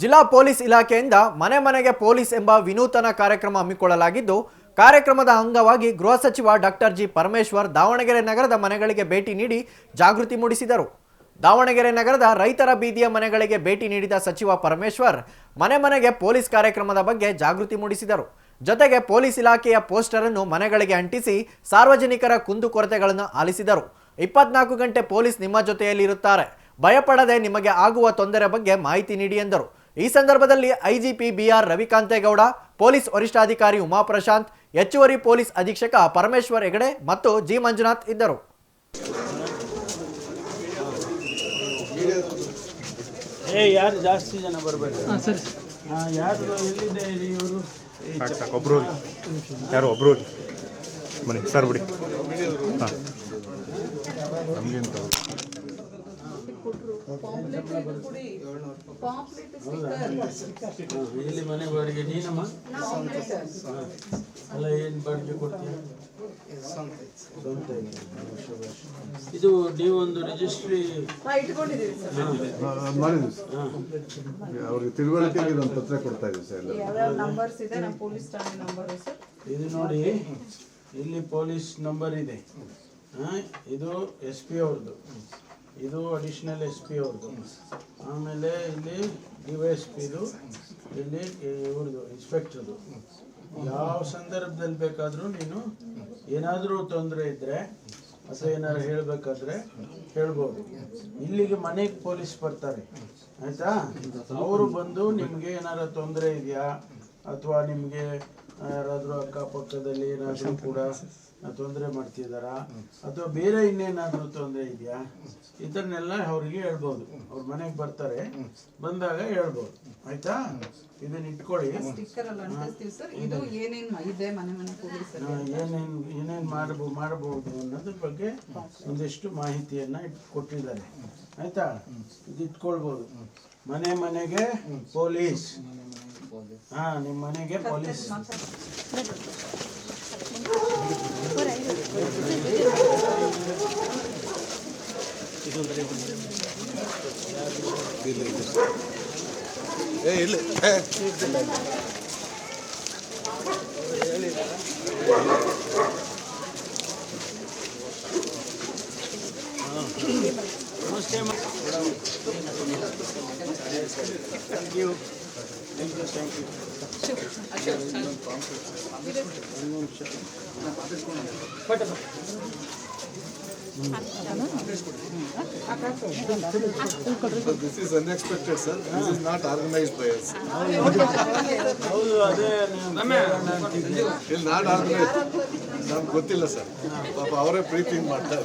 ಜಿಲ್ಲಾ ಪೊಲೀಸ್ ಇಲಾಖೆಯಿಂದ ಮನೆ ಮನೆಗೆ ಪೊಲೀಸ್ ಎಂಬ ವಿನೂತನ ಕಾರ್ಯಕ್ರಮ ಹಮ್ಮಿಕೊಳ್ಳಲಾಗಿದ್ದು, ಕಾರ್ಯಕ್ರಮದ ಅಂಗವಾಗಿ ಗೃಹ ಸಚಿವ ಡಾಕ್ಟರ್ ಜಿ ಪರಮೇಶ್ವರ್ ದಾವಣಗೆರೆ ನಗರದ ಮನೆಗಳಿಗೆ ಭೇಟಿ ನೀಡಿ ಜಾಗೃತಿ ಮೂಡಿಸಿದರು. ದಾವಣಗೆರೆ ನಗರದ ರೈತರ ಬೀದಿಯ ಮನೆಗಳಿಗೆ ಭೇಟಿ ನೀಡಿದ ಸಚಿವ ಪರಮೇಶ್ವರ್, ಮನೆ ಮನೆಗೆ ಪೊಲೀಸ್ ಕಾರ್ಯಕ್ರಮದ ಬಗ್ಗೆ ಜಾಗೃತಿ ಮೂಡಿಸಿದರು. ಜೊತೆಗೆ ಪೊಲೀಸ್ ಇಲಾಖೆಯ ಪೋಸ್ಟರ್ ಅನ್ನು ಮನೆಗಳಿಗೆ ಅಂಟಿಸಿ ಸಾರ್ವಜನಿಕರ ಕುಂದುಕೊರತೆಗಳನ್ನು ಆಲಿಸಿದರು. ಇಪ್ಪತ್ನಾಲ್ಕು ಗಂಟೆ ಪೊಲೀಸ್ ನಿಮ್ಮ ಜೊತೆಯಲ್ಲಿ ಇರುತ್ತಾರೆ ಭಯಪಡದೆ ನಿಮಗೆ ಆಗುವ ತೊಂದರೆ ಬಗ್ಗೆ ಮಾಹಿತಿ ನೀಡಿ ಎಂದರು. ಈ ಸಂದರ್ಭದಲ್ಲಿ ಐಜಿಪಿ ಬಿಆರ್ ರವಿಕಾಂತೇಗೌಡ ಪೊಲೀಸ್ ವರಿಷ್ಠಾಧಿಕಾರಿ ಉಮಾಪ್ರಶಾಂತ್ ಹೆಚ್ಚುವರಿ ಪೊಲೀಸ್ ಅಧೀಕ್ಷಕ ಪರಮೇಶ್ವರ್ ಹೆಗಡೆ ಮತ್ತು ಜಿ ಮಂಜುನಾಥ್ ಇದ್ದರು. ಏ ಯಾರು ಜಾಸ್ತಿ ಜನ ಬರಬೇಡಿ ಹಾಂ ಯಾರು ಎಲ್ಲಿದೆ ಇವರು? ಸಾಕು ಸಾಕು ಒಬ್ರು ಹೋಗಿ. ಯಾರೋ ಒಬ್ರು ಬನ್ನಿ ಸರ್ ಬಿಡಿ. ಹಾಂ. ನಮಗೇನು ಇಲ್ಲಿ ಮನೆ ಬಾಡಿಗೆ ನೀನಮ್ಮ? ಅಲ್ಲ ಏನು ಬಾಡಿಗೆ ಕೊಡ್ತೀಯ? ಸ್ವಂತ ಇದೆ. ಇದು ನೀವು ಒಂದು ರಿಜಿಸ್ಟ್ರಿ ಇಟ್ಕೊಂಡಿದ್ದೀವಿ ಮಾಡಿದ್ವಿ ಅವ್ರಿಗೆ ತಿಳುವಳಿಕೆಗೆ ಇದೊಂದು ಪತ್ರ ಕೊಡ್ತಾ ಇದ್ದೀವಿ ಸರ್ ಎಲ್ಲ ಯಾವ್ಯಾವ ನಂಬರ್ಸ್ ಇದೆ? ನಮ್ಮ ಪೊಲೀಸ್ ಠಾಣೆ ನಂಬರ್ ಸರ್. ಇದು ನೋಡಿ ಇಲ್ಲಿ ಪೊಲೀಸ್ ನಂಬರ್ ಇದೆ. ಇದು ಎಸ್ ಪಿ ಅವ್ರದ್ದು ಇದು ಅಡಿಷನಲ್ ಎಸ್ ಪಿ ಅವ್ರದ್ದು ಆಮೇಲೆ ಇಲ್ಲಿ ಡಿ ವೈ ಎಸ್ ಪಿದು ಇಲ್ಲಿ ಇವ್ರದ್ದು ಇನ್ಸ್ಪೆಕ್ಟ್ರದು ಯಾವ ಸಂದರ್ಭದಲ್ಲಿ ಬೇಕಾದರೂ ನೀನು ಏನಾದರೂ ತೊಂದರೆ ಇದ್ದರೆ ಅಥವಾ ಏನಾದ್ರು ಹೇಳಬೇಕಾದ್ರೆ ಹೇಳ್ಬೋದು. ಇಲ್ಲಿಗೆ ಮನೆಗೆ ಪೊಲೀಸ್ ಬರ್ತಾರೆ. ಆಯಿತಾ? ಅವರು ಬಂದು ನಿಮಗೆ ಏನಾರು ತೊಂದರೆ ಇದೆಯಾ? ಅಥವಾ ನಿಮಗೆ ಯಾರಾದರೂ ಅಕ್ಕಪಕ್ಕದಲ್ಲಿ ಏನಾದರೂ ಕೂಡ ತೊಂದರೆ ಮಾಡ್ತಿದ್ದಾರಾ ಅಥವಾ ಬೇರೆ ಇನ್ನೇನಾದರೂ ತೊಂದರೆ ಇದೆಯಾ? ಇದನ್ನೆಲ್ಲ ಅವರಿಗೆ ಹೇಳ್ಬೋದು. ಅವ್ರ ಮನೆಗೆ ಬರ್ತಾರೆ. ಬಂದಾಗ ಹೇಳ್ಬೋದು. ಆಯ್ತಾ? ಇದನ್ನ ಇಟ್ಕೊಳ್ಳಿ. ಏನೇನು ಏನೇನು ಮಾಡಬಹುದು ಮಾಡಬಹುದು ಅನ್ನೋದ್ರ ಬಗ್ಗೆ ಒಂದಿಷ್ಟು ಮಾಹಿತಿಯನ್ನ ಕೊಟ್ಟಿದ್ದಾರೆ. ಆಯ್ತಾ? ಇದು ಇಟ್ಕೊಳ್ಬಹುದು ಮನೆ ಮನೆಗೆ ಪೊಲೀಸ್. ಹಾ ನಿಮ್ಮ ಮನೆಗೆ ಪೊಲೀಸ್ ನಮಸ್ತೆ. Thank you thank you thank you this is unexpected sir this is not organised by us ಹೌದು ಅದೇ. ಇಲ್ಲಿ ನಾಟ್ ಆರ್ಗನೈಸ್ ನಮ್ಗೆ ಗೊತ್ತಿಲ್ಲ ಸರ್ ಪಾಪ ಅವರೇ ಪ್ರೀತಿಯಿಂದ ಮಾಡ್ತಾರೆ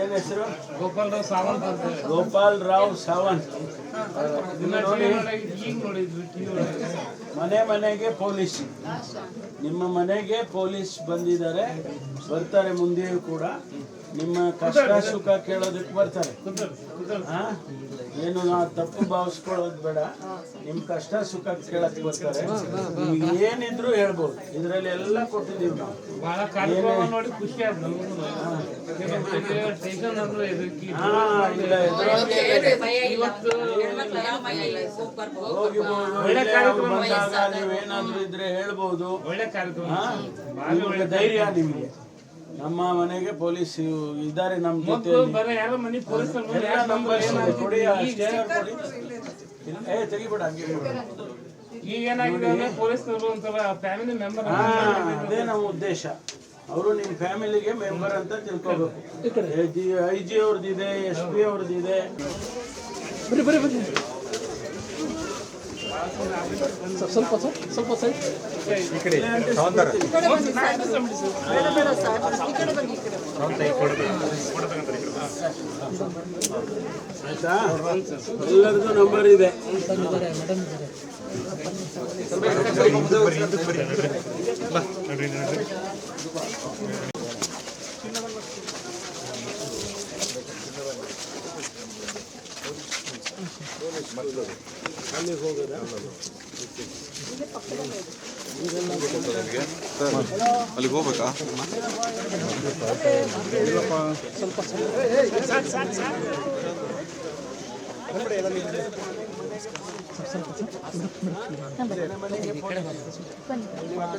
ಏನ್ ಹೆಸರು ಗೋಪಾಲ್ ರಾವ್ ಸಾವಂತ್. ಅಂತ ಗೋಪಾಲ್ ರಾವ್ ಸಾವಂತ್ ಮನೆ ಮನೆಗೆ ಪೊಲೀಸ್. ನಿಮ್ಮ ಮನೆಗೆ ಪೊಲೀಸ್ ಬಂದಿದ್ದಾರೆ. ಬರ್ತಾರೆ ಮುಂದೆಯೂ ಕೂಡ. ನಿಮ್ಮ ಕಷ್ಟ ಸುಖ ಕೇಳೋದಕ್ಕೆ ಬರ್ತಾರೆ. ಹಾ? ಏನು ನಾವು ತಪ್ಪು ಭಾವಿಸ್ಕೊಳ್ಳೋದು ಬೇಡ. ನಿಮ್ಮ ಕಷ್ಟ ಸುಖ ಕೇಳಕ್ ಬರ್ತಾರೆ. ನಿಮ್ಗೆ ಏನಿದ್ರು ಹೇಳ್ಬೋದು. ಇದರಲ್ಲಿ ಎಲ್ಲ ಕೊಟ್ಟಿದ್ದೀವಿ ನಾವು. ನೀವೇನಾದ್ರೂ ಇದ್ರೆ ಹೇಳ್ಬೋದು. ಒಳ್ಳೆ ಕಾರ್ಯಕ್ರಮ. ಹಾ? ನಿಮ್ಗೆ ಧೈರ್ಯ ನಿಮ್ಗೆ. ನಮ್ಮ ಮನೆಗೆ ಪೊಲೀಸ್ ಇದ್ದಾರೆ ನಮ್ಮ ಜೊತೆ ಮೊದಲು ಬರೀ ಯಾರೋ ಮನೆ ಪೊಲೀಸ್ ಎಲ್ಲ ನಂಬರ್ ಕೊಡಿ ಆ ಸ್ಟೇನರ್ ಕೊಡಿ. ಏ ತೆಗಿಬೇಡ ಹಂಗೆ ಮೆಂಬರ್ ಹಾ ಅದೇ ನಮ್ಮ ಉದ್ದೇಶ. ಅವರು ನಿಮ್ಮ ಫ್ಯಾಮಿಲಿಗೆ ಮೆಂಬರ್ ಅಂತ ತಿಳ್ಕೊಬೇಕು. ಐ ಜಿ ಅವ್ರದ್ದು ಇದೆ ಎಸ್ ಪಿ ಅವ್ರದ್ದಿದೆ ಆಯ್ತಾ ಎಲ್ಲರಿಗೂ ನಂಬರ್ ಇದೆ ಅಲ್ಲಿಗೆ ಅಲ್ಲಿಗೆ ಹೋಗ್ಬೇಕಾ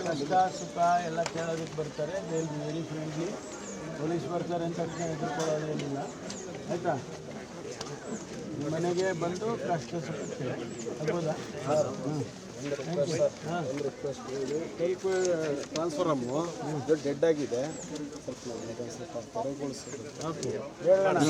ಕಷ್ಟ ಸುಖ ಎಲ್ಲ ಕೇಳೋದಕ್ಕೆ ಬರ್ತಾರೆ ದೇ ವೆರಿ ಫ್ರೆಂಡ್ಲಿ ಪೊಲೀಸ್ ಬರ್ತಾರೆ ಅಂತ ತಕ್ಷಣ ಹೆದರ್ಕೊಳ್ಳೋದೇನಿಲ್ಲ ಆಯಿತಾ ಮನೆಗೆ ಬಂದು ಕಷ್ಟ ಆಗ್ಬೋದಾ ಟೈಪ್ ಟ್ರಾನ್ಸ್ಫಾರಮ್ಮು ಡೆಡ್ ಆಗಿದೆ. ಸ್ವಲ್ಪ ಸ್ವಲ್ಪ